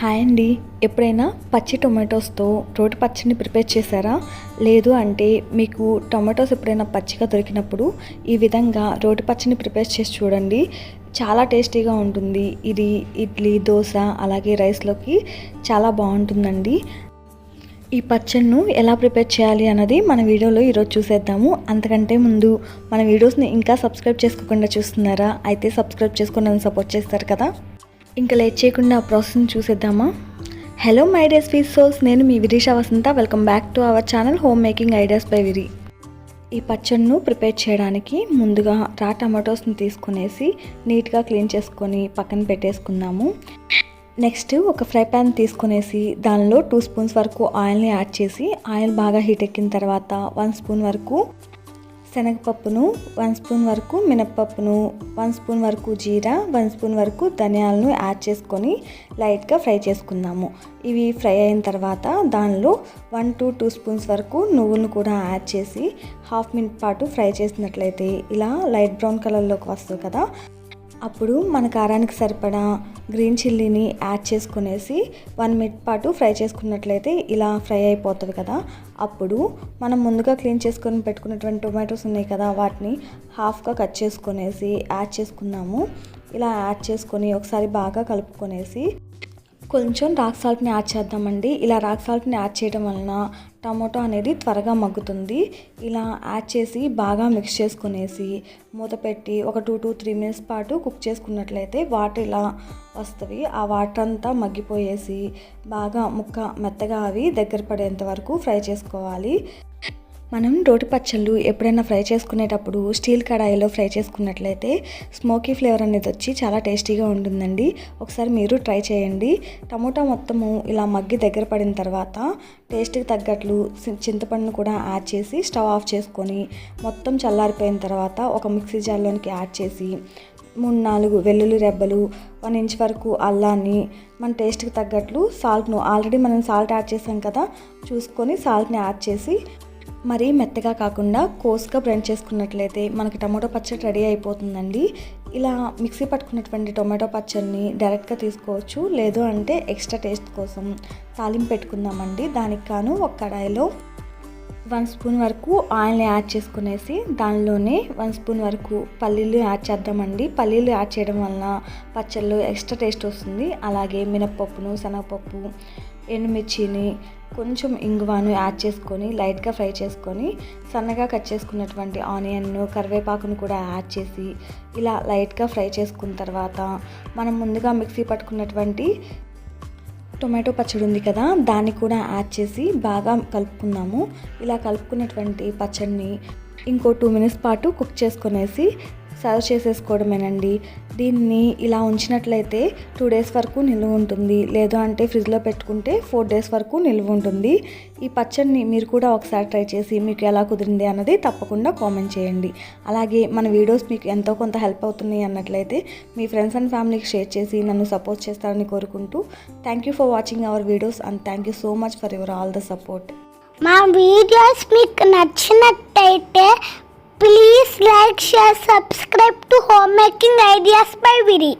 Hi అండి ఎప్పుడైనా పచ్చి టొమాటోస్తో రోటి పచ్చడిని ప్రిపేర్ చేశారా లేదు అంటే మీకు టొమాటోస్ ఎప్పుడైనా పచ్చిగా దొరికినప్పుడు ఈ విధంగా రోటి పచ్చడిని ప్రిపేర్ చేసి చూడండి చాలా టేస్టీగా ఉంటుంది ఇది ఇడ్లీ దోశ అలాగే రైస్లోకి చాలా బాగుంటుందండి ఈ పచ్చడిను ఎలా ప్రిపేర్ చేయాలి అన్నది మన వీడియోలో ఈరోజు చూసేద్దాము అంతకంటే ముందు మన వీడియోస్ని ఇంకా సబ్స్క్రైబ్ చేసుకోకుండా చూస్తున్నారా అయితే సబ్స్క్రైబ్ చేసుకుని సపోర్ట్ చేస్తారు కదా ఇంకా లేట్ చేయకుండా ఆ ప్రాసెస్ని చూసేద్దామా hello my days fees souls నేను మీ Virisha Vasantha welcome back to our channel home making ideas by Viri ఈ పచ్చడిను ప్రిపేర్ చేయడానికి ముందుగా రా టమాటోస్ని తీసుకునేసి నీట్గా క్లీన్ చేసుకొని పక్కన పెట్టేసుకున్నాము నెక్స్ట్ ఒక ఫ్రై ప్యాన్ తీసుకునేసి దానిలో టూ స్పూన్స్ వరకు ఆయిల్ని యాడ్ చేసి ఆయిల్ బాగా హీట్ ఎక్కిన తర్వాత వన్ స్పూన్ వరకు శనగపప్పును వన్ స్పూన్ వరకు మినప్పప్పును వన్ స్పూన్ వరకు జీరా వన్ స్పూన్ వరకు ధనియాలను యాడ్ చేసుకొని లైట్గా ఫ్రై చేసుకుందాము ఇవి ఫ్రై అయిన తర్వాత దానిలో వన్ టు టూ స్పూన్స్ వరకు నువ్వులను కూడా యాడ్ చేసి హాఫ్ మినిట్ పాటు ఫ్రై చేసినట్లయితే ఇలా లైట్ బ్రౌన్ కలర్లోకి వస్తుంది కదా అప్పుడు మన కారానికి సరిపడా గ్రీన్ చిల్లీని యాడ్ చేసుకునేసి వన్ మినిట్ పాటు ఫ్రై చేసుకున్నట్లయితే ఇలా ఫ్రై అయిపోతుంది కదా అప్పుడు మనం ముందుగా క్లీన్ చేసుకొని పెట్టుకున్నటువంటి టొమాటోస్ ఉన్నాయి కదా వాటిని హాఫ్గా కట్ చేసుకునేసి యాడ్ చేసుకున్నాము ఇలా యాడ్ చేసుకొని ఒకసారి బాగా కలుపుకొనేసి కొంచెం రాక్ సాల్ట్ని యాడ్ చేద్దామండి ఇలా రాక్ సాల్ట్ని యాడ్ చేయడం వలన టమాటో అనేది త్వరగా మగ్గుతుంది ఇలా యాడ్ చేసి బాగా మిక్స్ చేసుకునేసి మూత పెట్టి ఒక టూ టు త్రీ మినిట్స్ పాటు కుక్ చేసుకున్నట్లయితే వాటర్ ఇలా వస్తుంది ఆ వాటర్ అంతా మగ్గిపోయేసి బాగా ముక్క మెత్తగా అవి దగ్గర పడేంత వరకు ఫ్రై చేసుకోవాలి మనం రోటి పచ్చళ్ళు ఎప్పుడైనా ఫ్రై చేసుకునేటప్పుడు స్టీల్ కడాయిలో ఫ్రై చేసుకున్నట్లయితే స్మోకీ ఫ్లేవర్ అనేది వచ్చి చాలా టేస్టీగా ఉంటుందండి ఒకసారి మీరు ట్రై చేయండి టమోటా మొత్తము ఇలా మగ్గి దగ్గర పడిన తర్వాత టేస్ట్కి తగ్గట్లు చింతపండును కూడా యాడ్ చేసి స్టవ్ ఆఫ్ చేసుకొని మొత్తం చల్లారిపోయిన తర్వాత ఒక మిక్సీ జార్లోనికి యాడ్ చేసి మూడు నాలుగు వెల్లుల్లి రెబ్బలు వన్ ఇంచ్ వరకు అల్లాన్ని మన టేస్ట్కి తగ్గట్లు సాల్ట్ను ఆల్రెడీ మనం సాల్ట్ యాడ్ చేసాం కదా చూసుకొని సాల్ట్ని యాడ్ చేసి మరీ మెత్తగా కాకుండా కోసుగా బ్రెండ్ చేసుకున్నట్లయితే మనకి టమాటో పచ్చడి రెడీ అయిపోతుందండి ఇలా మిక్సీ పట్టుకున్నటువంటి టొమాటో పచ్చడిని డైరెక్ట్గా తీసుకోవచ్చు లేదు అంటే ఎక్స్ట్రా టేస్ట్ కోసం తాలింపు పెట్టుకుందామండి దానికి కాను ఒక కడాయిలో వన్ స్పూన్ వరకు ఆయిల్ని యాడ్ చేసుకునేసి దానిలోనే వన్ స్పూన్ వరకు పల్లీలు యాడ్ చేద్దామండి పల్లీలు యాడ్ చేయడం వలన పచ్చళ్ళు ఎక్స్ట్రా టేస్ట్ వస్తుంది అలాగే మినప్పప్పును శనగపప్పు ఎండుమిర్చిని కొంచెం ఇంగువాను యాడ్ చేసుకొని లైట్గా ఫ్రై చేసుకొని సన్నగా కట్ చేసుకున్నటువంటి ఆనియన్ను కరివేపాకును కూడా యాడ్ చేసి ఇలా లైట్గా ఫ్రై చేసుకున్న తర్వాత మనం ముందుగా మిక్సీ పట్టుకున్నటువంటి టొమాటో పచ్చడి ఉంది కదా దాన్ని కూడా యాడ్ చేసి బాగా కలుపుకున్నాము ఇలా కలుపుకున్నటువంటి పచ్చడిని ఇంకో టూ మినిట్స్ పాటు కుక్ చేసుకునేసి సర్వ్ చేసేసుకోవడమేనండి దీన్ని ఇలా ఉంచినట్లయితే టూ డేస్ వరకు నిల్వ ఉంటుంది లేదు అంటే ఫ్రిడ్జ్లో పెట్టుకుంటే ఫోర్ డేస్ వరకు నిల్వ ఉంటుంది ఈ పచ్చడిని మీరు కూడా ఒకసారి ట్రై చేసి మీకు ఎలా కుదిరింది అన్నది తప్పకుండా కామెంట్ చేయండి అలాగే మన వీడియోస్ మీకు ఎంతో కొంత హెల్ప్ అవుతున్నాయి అన్నట్లయితే మీ ఫ్రెండ్స్ అండ్ ఫ్యామిలీకి షేర్ చేసి నన్ను సపోర్ట్ చేస్తారని కోరుకుంటూ thank you for watching our videos and thank you so much for your all the support మా వీడియోస్ మీకు నచ్చినట్టయితే Please like, share, subscribe to Homemaking Ideas by Viri.